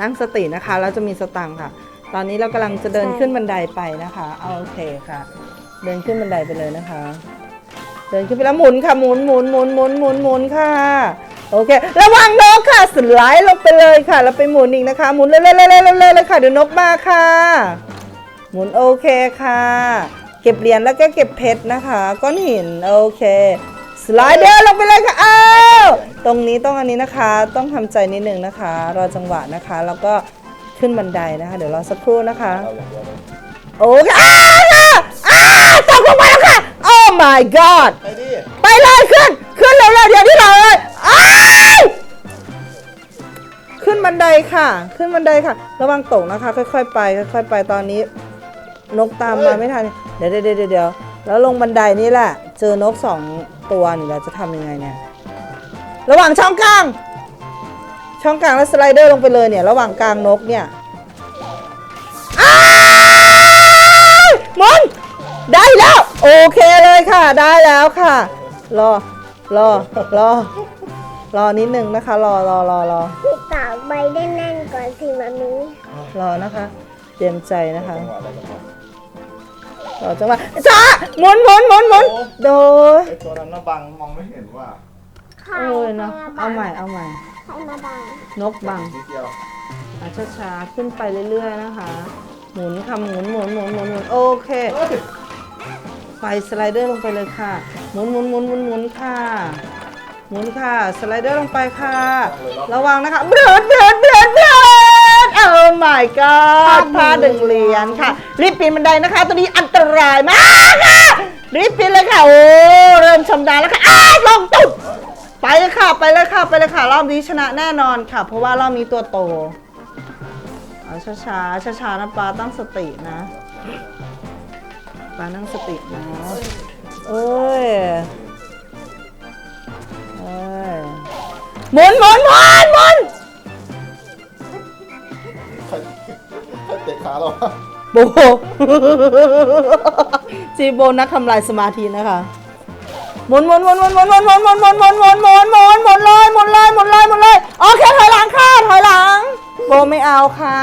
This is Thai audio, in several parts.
ตั้งสตินะคะแล้วจะมีสตังค์ค่ะ ตอนนี้เรากำลังจะเดินขึ้นบันไดไปนะคะเอาโอเคค่ะ เดินขึ้นบันไดไปเลยนะคะ เดินขึ้นไปแล้วหมุนค่ะหมุนหมุนหมุนหมุนหมุนหมุนค่ะโอเคระวังนกค่ะสไลด์ลงไปเลยค่ะ แล้วไปหมุนอีกนะคะหมุนเร็วๆๆๆๆเลยค่ะเดี๋ยวนกมาค่ะ หมุนโอเคค่ะ เก็บเหรียญแล้วก็เก็บเพชรนะคะ ก้อนหินโอเค สไลด์เดอร์ลงไปเลยค่ะอ้า ตรงนี้ต้องอันนี้นะคะ ต้องทำใจนิดนึงนะคะ รอจังหวะนะคะ แล้วก็ขึ้นบันไดนะคะ เดี๋ยวรอสักครู่นะคะเราอย่างเดียวเลยโอเคอ้าวค่ะอ้าวตกลงไปแล้วค่ะ Oh my god ไปดิไปเลยขึ้น ขึ้นเร็วๆเดี๋ยวที่เราเลยอ้าวขึ้นบันไดค่ะ ขึ้นบันไดค่ะ ระวังตกนะคะ ค่อยๆไป ค่อยๆไปตอนนี้ นกตามมาไม่ทัน เดี๋ยวเดี๋ยวเดี๋ยวเดี๋ยวแล้วลงบันไดนี่แหละ เจอนกสองตัวนี่เราจะทำยังไงเนี่ย ระหว่างช่องกลาง ช่องกลางแล้วสไลเดอร์ลงไปเลยเนี่ย ระหว่างกลางนกเนี่ยอ้าวหมุนได้แล้ว โอเคเลยค่ะ ได้แล้วค่ะ รอ รอ รอ รอนิดนึงนะคะ รอรอรอรอปิดปากใบแน่นๆก่อนสิมามีรอนะคะ เตรียมใจนะคะจังหวะอะไรกันวะรอจังหวะจ้าหมุนหมุนหมุนหมุนโดย ไอตัวนั้นน่ะบังมองไม่เห็นว่า ใครโอ้ยเนาะใครเอามาใหบัม่งเอาใหม่ ใครมาบังนกบังนิดเดียวอะช้าๆขึ้นไปเรื่อยๆนะคะ หมุนค่ะหมุนหมุนหมุนหมุนหมุนโอเคเฮ้ยไปสไลเดอร์ลงไปเลยค่ะ หมุนหมุนหมุนหมุนหมุนค่ะ หมุนค่ะ สไลเดอร์ลงไปค่ะ ระวังนะคะเบือดเบือดเบือดเบือดโอ้ my god พลาดหนึ่งเหรียญค่ะ รีบปีนบันไดนะคะ ตัวนี้อันตรายมากค่ะ รีบปีนเลยค่ะ โอ้ เริ่มชำนาญแล้วค่ะอ้ายลงตุ๊บ ไปเลยค่ะ ไปเลยค่ะ ไปเลยค่ะ รอบนี้ชนะแน่นอนค่ะ เพราะว่ารอบนี้ตัวโตเอาช้าๆช้าๆนะปลาตั้งสตินะปลาตั้งสตินะเอ้ยเอ้ยหมุนหมุนหมุนหมุนใครใครเตะขาเราวะโบ จีโบนักทำลายสมาธินะคะ หมุนหมุนหมุนหมุนหมุนหมุนหมุนหมุนหมุนหมุนหมุนหมุนหมุนหมุนเลยหมุนเลยหมุนเลยหมุนเลยโอเคถอยหลังค่ะถอยหลัง โบไม่เอาค่ะ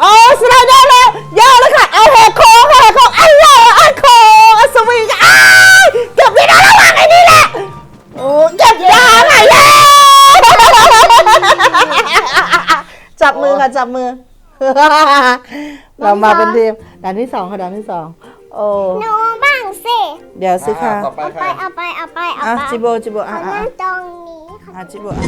โอ้สไลเดอร์เลยยาวเลยค่ะเอาแหกโค้งแหกโค้งอันเลยอันโค้งอันสวิงอ้ายเก็บไม่ได้ระวังไอ้นี่แหละโอ้เก็บยาไหนแล้จับมือค่ะจับมือ เรามาเป็นทีมด่านที่สองค่ะด่านที่สองโอ้หนูบ้างสิเดี๋ยวสิค่ะอ่ต่อไปเอาใคไปรเอาไปเอาไปเอาอะไปจิโบจิโบเอาอะอะนั่งตรงนี้ค่ะ อะจิโบอะ